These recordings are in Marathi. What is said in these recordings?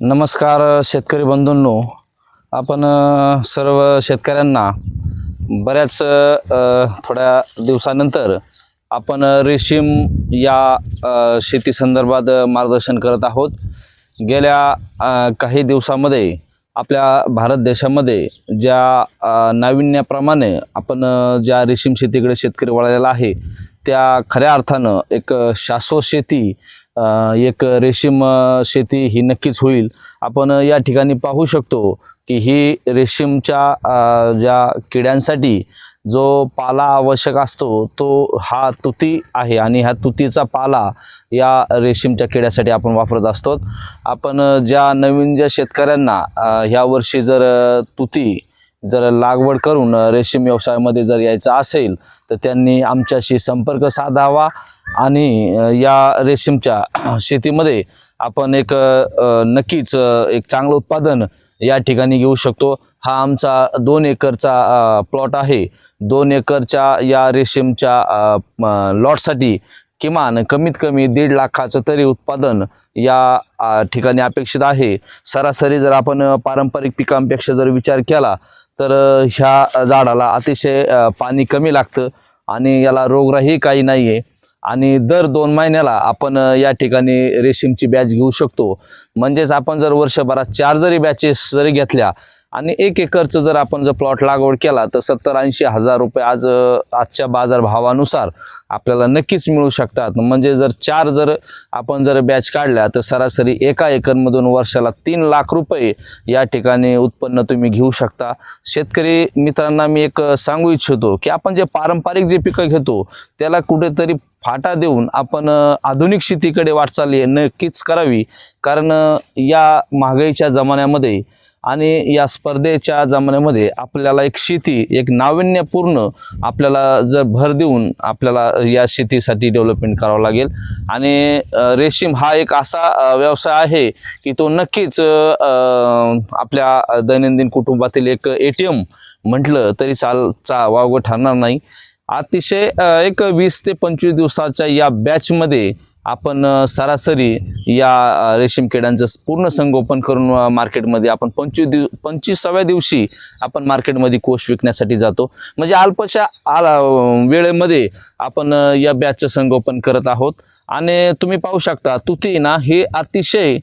नमस्कार शेतकरी बंधूंनो. आपण सर्व शेतकऱ्यांना बऱ्याच थोड्या दिवसानंतर आपण रेशीम या शेतीसंदर्भात मार्गदर्शन करत आहोत. गेल्या काही दिवसामध्ये आपल्या भारत देशामध्ये ज्या नाविन्याप्रमाणे आपण ज्या रेशीम शेतीकडे शेतकरी वळलेला आहे त्या खऱ्या अर्थानं एक शाश्वत शेती एक रेशीम शेती ही नक्कीच होईल. आपण या ठिकाणी पाहू शकतो की ही रेशीमच्या ज्या किड्यांसाठी जो पाला आवश्यक असतो तो हा तुती आहे आणि ह्या तुतीचा पाला या रेशीमच्या किड्यासाठी आपण वापरत असतो. आपण ज्या नवीन ज्या शेतकऱ्यांना ह्या वर्षी जर तुती जर लागवड करून रेशीम व्यवसायामध्ये जर यायचं असेल तर त्यांनी आमच्याशी संपर्क साधावा. आणि या रेशीमच्या शेतीमध्ये आपण एक नक्कीच एक चांगलं उत्पादन या ठिकाणी घेऊ शकतो. हा आमचा दोन एकरचा प्लॉट आहे. दोन एकरच्या या रेशीमच्या लॉटसाठी किमान कमीत कमी दीड लाखाचं तरी उत्पादन या ठिकाणी अपेक्षित आहे. सरासरी जर आपण पारंपरिक पिकांपेक्षा जर विचार केला तर ह्या झाडाला अतिशय पाणी कमी लागतं आणि याला रोगराई काही नाही आहे आणि दर दोन महिन्याला आपण या ठिकाणी रेशीमची बॅच घेऊ शकतो. म्हणजेच आपण जर वर्षभरात चार जरी बॅचेस जरी घेतल्या आणि एक एकरचं जर आपण जर प्लॉट लागवड केला तर सत्तर ऐंशी हजार रुपये आज आजच्या बाजारभावानुसार आपल्याला नक्कीच मिळू शकतात. म्हणजे जर चार जर आपण जर बॅच काढल्या तर सरासरी एका एकरमधून वर्षाला तीन लाख रुपये या ठिकाणी उत्पन्न तुम्ही घेऊ शकता. शेतकरी मित्रांना मी एक सांगू इच्छितो की आपण जे पारंपरिक जे पिकं घेतो त्याला कुठेतरी फाटा देऊन आपण आधुनिक शेतीकडे वाटचाल नक्कीच करावी. कारण या महागाईच्या जमान्यामध्ये आणि या स्पर्धेच्या जमान्यामध्ये आपल्याला एक शेती एक नाविन्यपूर्ण आपल्याला जर भर देऊन आपल्याला या शेतीसाठी डेव्हलपमेंट करावं लागेल. आणि रेशीम हा एक असा व्यवसाय आहे की तो नक्कीच आपल्या दैनंदिन कुटुंबातील एक ए टी एम म्हटलं तरी चाल चा वावगं ठरणार नाही. अतिशय एक वीस ते पंचवीस दिवसाच्या या बॅचमध्ये आपण सरासरी या रेशीम किड्यांचं पूर्ण संगोपन करून मार्केटमध्ये आपण पंचवीस दिव पंचवीसाव्या दिवशी आपण मार्केटमध्ये कोष विकण्यासाठी जातो. म्हणजे अल्पशा आला वेळेमध्ये आपण या बॅचचं संगोपन करत आहोत. आणि तुम्ही पाहू शकता तुती ना अतिशय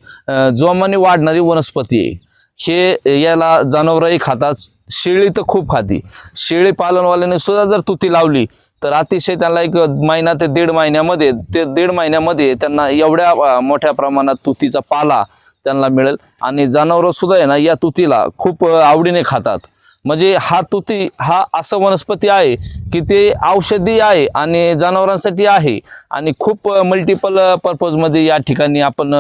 जोमाने वाढणारी वनस्पती आहे. हे याला जनावरही खातात शेळी तर खूप खाती. शेळी पालनवाल्याने सुद्धा जर तुती लावली तर अतिशय त्यांना एक महिना ते दीड महिन्यामध्ये ते दीड महिन्यामध्ये त्यांना एवढ्या मोठ्या प्रमाणात तुतीचा पाला त्यांना मिळेल. आणि जनावरं सुद्धा आहे ना या तुतीला खूप आवडीने खातात. म्हणजे हा तुती हा असं वनस्पती आहे की ते औषधी आहे आणि जनावरांसाठी आहे. आणि खूप मल्टिपल पर्पजमध्ये या ठिकाणी आपण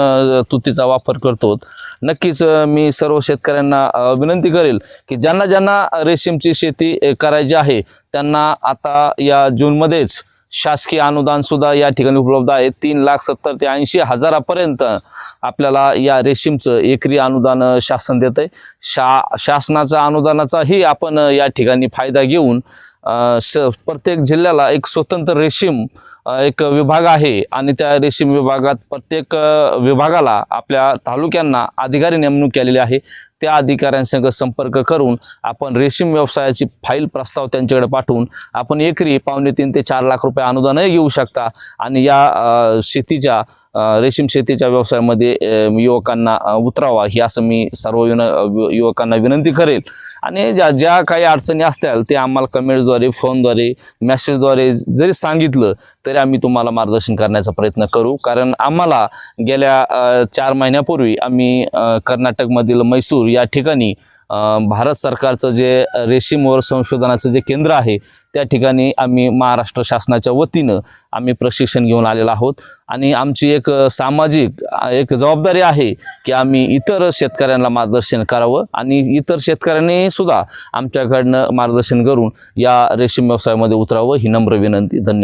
तुतीचा वापर करतो. नक्कीच मी सर्व शेतकऱ्यांना विनंती करेल की ज्यांना ज्यांना रेशीमची शेती करायची आहे त्यांना आता या जूनमध्येच शासकीय अनुदान सुद्धा या ठिकाणी उपलब्ध आहे. तीन लाख सत्तर ते ऐंशी हजारापर्यंत आपल्याला या रेशीमचं एकरी अनुदान शासन देत आहे शा शासनाचा अनुदानाचाही आपण या ठिकाणी फायदा घेऊन श प्रत्येक जिल्ह्याला एक स्वतंत्र रेशीम एक विभाग आहे आणि त्या रेशीम विभागात प्रत्येक विभागाला आपल्या तालुक्यांना अधिकारी नेमणूक केलेली आहे. त्या अधिकाऱ्यांसंग संपर्क करून आपण रेशीम व्यवसायाची फाईल प्रस्ताव त्यांच्याकडे पाठवून आपण एकरी पावणे तीन ते चार लाख रुपये अनुदानही घेऊ शकता आणि या शेतीच्या रेशीम शेतीच्या व्यवसायामध्ये युवकांना उतरावा ही असं मी सर्व विन युवकांना विनंती करेल. आणि ज्या ज्या काही अडचणी असतील ते आम्हाला कमेंटद्वारे फोनद्वारे मेसेजद्वारे जरी सांगितलं तरी आम्ही तुम्हाला मार्गदर्शन करण्याचा प्रयत्न करू. कारण आम्हाला गेल्या चार महिन्यापूर्वी आम्ही कर्नाटकमधील मैसूर या ठिकाणी भारत सरकारचं जे रेशीमवर संशोधनाचं जे केंद्र आहे त्या ठिकाणी आम्ही महाराष्ट्र शासनाच्या वतीनं आम्ही प्रशिक्षण घेऊन आलेलो आहोत. आणि आमची एक सामाजिक एक जबाबदारी आहे की आम्ही इतर शेतकऱ्यांना मार्गदर्शन करावं आणि इतर शेतकऱ्यांनी सुद्धा आमच्याकडनं मार्गदर्शन करून या रेशीम व्यवसायामध्ये उतरावं ही नम्र विनंती. धन्यवाद.